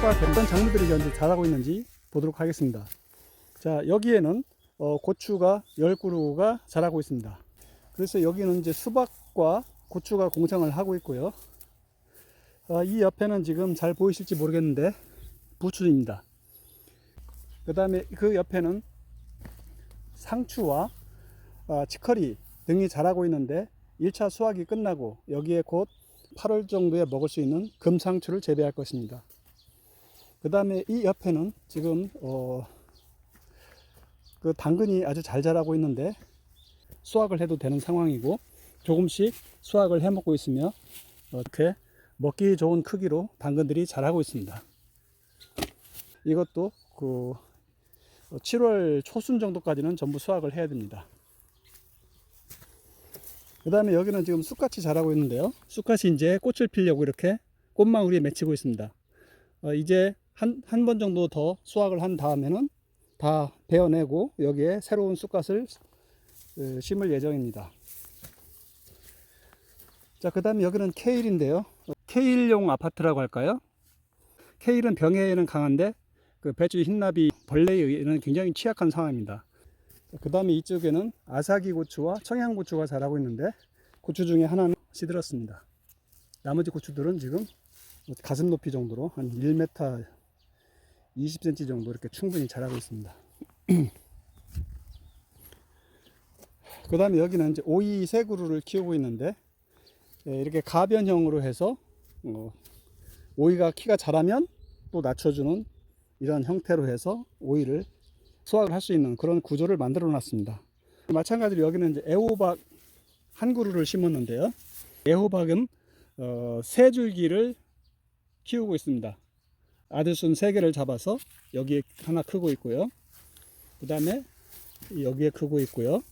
텃밭에 어떤 작물들이 현재 자라고 있는지 보도록 하겠습니다. 자, 여기에는 어, 고추가 10그루가 자라고 있습니다. 그래서 여기는 이제 수박과 고추가 공생을 하고 있고요. 아, 이 옆에는 지금 잘 보이실지 모르겠는데 부추입니다. 그 다음에 그 옆에는 상추와 아, 치커리 등이 자라고 있는데 1차 수확이 끝나고 여기에 곧 8월 정도에 먹을 수 있는 금상추를 재배할 것입니다. 그 다음에 이 옆에는 지금 어, 그 당근이 아주 잘 자라고 있는데 수확을 해도 되는 상황이고 조금씩 수확을 해 먹고 있으며 이렇게 먹기 좋은 크기로 당근들이 자라고 있습니다. 이것도 그 7월 초순 정도까지는 전부 수확을 해야 됩니다. 그 다음에 여기는 지금 쑥갓이 자라고 있는데요. 쑥갓이 이제 꽃을 피려고 이렇게 꽃망울이 맺히고 있습니다. 어, 이제 한, 한 번 정도 더 수확을 한 다음에는 다 베어내고 여기에 새로운 쑥갓을 어, 심을 예정입니다. 자, 그 다음에 여기는 케일인데요. 케일용 아파트라고 할까요? 케일은 병해에는 강한데 그 배추 흰나비 벌레에 의해는 굉장히 취약한 상황입니다. 그 다음에 이쪽에는 아사기 고추와 청양고추가 자라고 있는데 고추 중에 하나는 시들었습니다. 나머지 고추들은 지금 가슴 높이 정도로 한 1m 20cm 정도 이렇게 충분히 자라고 있습니다. 그 다음에 여기는 이제 오이 세 그루를 키우고 있는데 예, 이렇게 가변형으로 해서 어, 오이가 키가 자라면 또 낮춰주는 이런 형태로 해서 오이를 수확을 할 수 있는 그런 구조를 만들어 놨습니다. 마찬가지로 여기는 이제 애호박 한 그루를 심었는데요. 애호박은 어, 세 줄기를 키우고 있습니다. 아들순 세 개를 잡아서 여기에 하나 크고 있고요. 그 다음에 여기에 크고 있고요.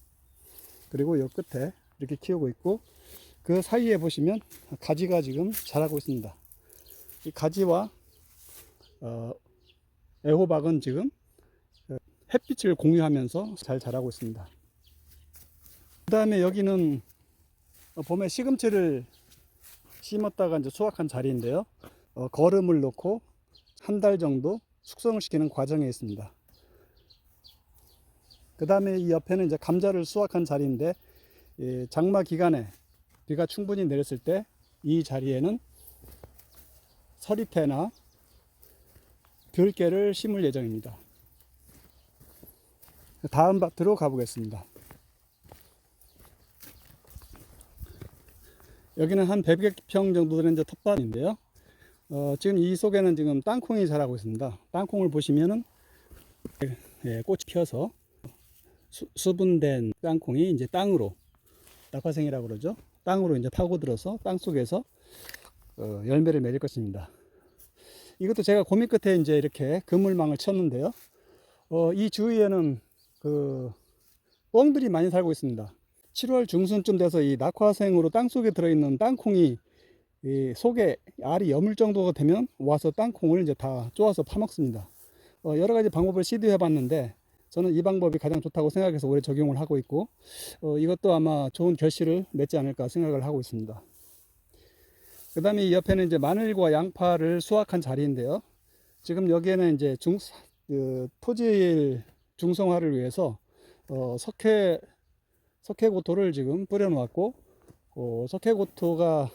그리고 요 끝에 이렇게 키우고 있고 그 사이에 보시면 가지가 지금 자라고 있습니다. 이 가지와 어, 애호박은 지금 햇빛을 공유하면서 잘 자라고 있습니다. 그 다음에 여기는 봄에 시금치를 심었다가 이제 수확한 자리인데요. 어, 거름을 넣고 한 달 정도 숙성을 시키는 과정에 있습니다. 그 다음에 이 옆에는 이제 감자를 수확한 자리인데 예, 장마 기간에 비가 충분히 내렸을 때 이 자리에는 서리태나 들깨를 심을 예정입니다. 다음 밭으로 가보겠습니다. 여기는 한 100평 정도 되는 텃밭인데요. 어, 지금 이 속에는 지금 땅콩이 자라고 있습니다. 땅콩을 보시면은 예, 꽃이 피어서 수, 분된 땅콩이 이제 땅으로 낙화생이라고 그러죠. 땅으로 이제 파고들어서 땅 속에서 어, 열매를 맺을 것입니다. 이것도 제가 고민 끝에 이제 이렇게 그물망을 쳤는데요. 어, 이 주위에는 그 꿩들이 많이 살고 있습니다. 7월 중순쯤 돼서 이 낙화생으로 땅 속에 들어있는 땅콩이 이 속에 알이 여물 정도가 되면 와서 땅콩을 이제 다 쪼아서 파먹습니다. 어, 여러 가지 방법을 시도해 봤는데 저는 이 방법이 가장 좋다고 생각해서 올해 적용을 하고 있고 어, 이것도 아마 좋은 결실을 맺지 않을까 생각을 하고 있습니다. 그 다음에 이 옆에는 이제 마늘과 양파를 수확한 자리인데요. 지금 여기에는 이제 중, 그, 토질 중성화를 위해서 어, 석회, 석회고토를 지금 뿌려 놓았고 어, 석회고토가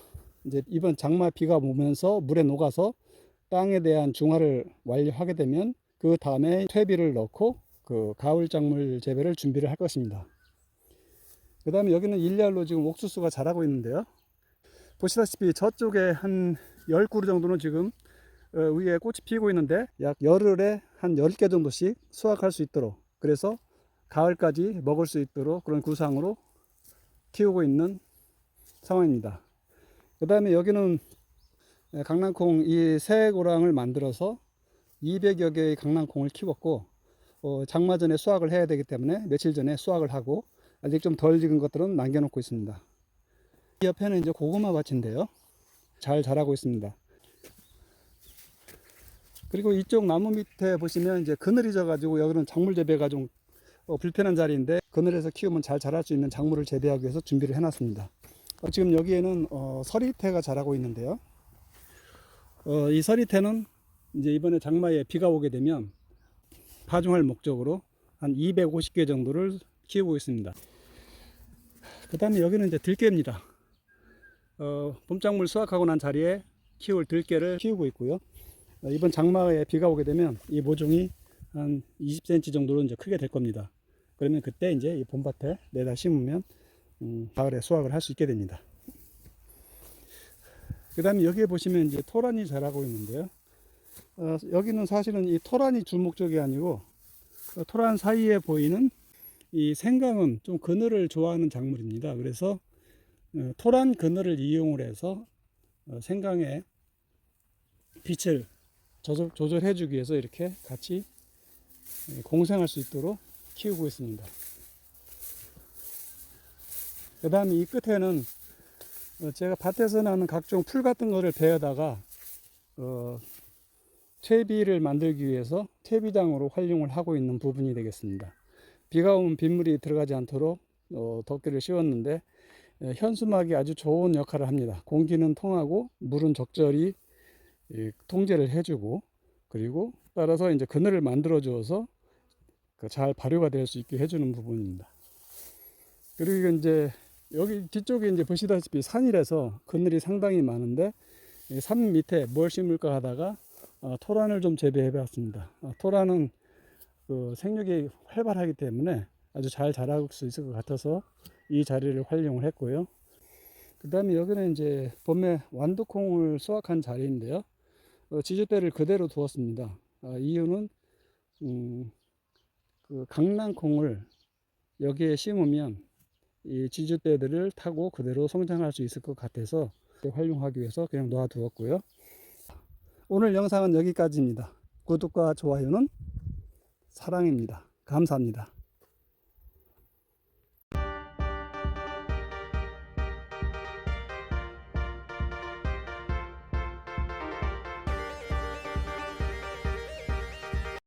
이제 이번 장마 비가 오면서 물에 녹아서 땅에 대한 중화를 완료하게 되면 그 다음에 퇴비를 넣고 그 가을 작물 재배를 준비를 할 것입니다. 그 다음에 여기는 일렬로 지금 옥수수가 자라고 있는데요. 보시다시피 저쪽에 한 10그루 정도는 지금 어, 위에 꽃이 피고 있는데 약 열흘에 한 10개 정도씩 수확할 수 있도록 그래서 가을까지 먹을 수 있도록 그런 구상으로 키우고 있는 상황입니다. 그 다음에 여기는 강낭콩 이 새 고랑을 만들어서 200여 개의 강낭콩을 키웠고 어, 장마 전에 수확을 해야 되기 때문에 며칠 전에 수확을 하고 아직 좀 덜 익은 것들은 남겨놓고 있습니다. 이 옆에는 이제 고구마 밭인데요. 잘 자라고 있습니다. 그리고 이쪽 나무 밑에 보시면 이제 그늘이 져가지고 여기는 작물 재배가 좀 어, 불편한 자리인데 그늘에서 키우면 잘 자랄 수 있는 작물을 재배하기 위해서 준비를 해놨습니다. 어, 지금 여기에는 어, 서리태가 자라고 있는데요. 어, 이 서리태는 이제 이번에 장마에 비가 오게 되면 파종할 목적으로 한 250개 정도를 키우고 있습니다. 그 다음에 여기는 이제 들깨입니다. 어, 봄작물 수확하고 난 자리에 키울 들깨를 키우고 있고요. 어, 이번 장마에 비가 오게 되면 이 모종이 한 20cm 정도로 이제 크게 될 겁니다. 그러면 그때 이제 이 봄밭에 내다 심으면 음, 가을에 수확을 할 수 있게 됩니다. 그 다음에 여기에 보시면 이제 토란이 자라고 있는데요. 어, 여기는 사실은 이 토란이 주목적이 아니고 어, 토란 사이에 보이는 이 생강은 좀 그늘을 좋아하는 작물입니다. 그래서 어, 토란 그늘을 이용을 해서 어, 생강의 빛을 조절, 조절해 주기 위해서 이렇게 같이 예, 공생할 수 있도록 키우고 있습니다. 그 다음에 이 끝에는 어, 제가 밭에서 나는 각종 풀 같은 거를 베어다가 어, 퇴비를 만들기 위해서 퇴비장으로 활용을 하고 있는 부분이 되겠습니다. 비가 오면 빗물이 들어가지 않도록 어, 덮개를 씌웠는데 에, 현수막이 아주 좋은 역할을 합니다. 공기는 통하고 물은 적절히 이, 통제를 해주고 그리고 따라서 이제 그늘을 만들어 주어서 그잘 발효가 될 수 있게 해주는 부분입니다. 그리고 이제 여기 뒤쪽에 이제 보시다시피 산이라서 그늘이 상당히 많은데 이산 밑에 뭘 심을까 하다가 어, 토란을 좀 재배해 봤습니다. 어, 토란은 그 생육이 활발하기 때문에 아주 잘 자랄 수 있을 것 같아서 이 자리를 활용을 했고요. 그 다음에 여기는 이제 봄에 완두콩을 수확한 자리인데요. 어, 지주대를 그대로 두었습니다. 아, 이유는 음, 그 강낭콩을 여기에 심으면 이 지주대들을 타고 그대로 성장할 수 있을 것 같아서 활용하기 위해서 그냥 놓아두었고요. 오늘 영상은 여기까지입니다. 구독과 좋아요는 사랑입니다. 감사합니다.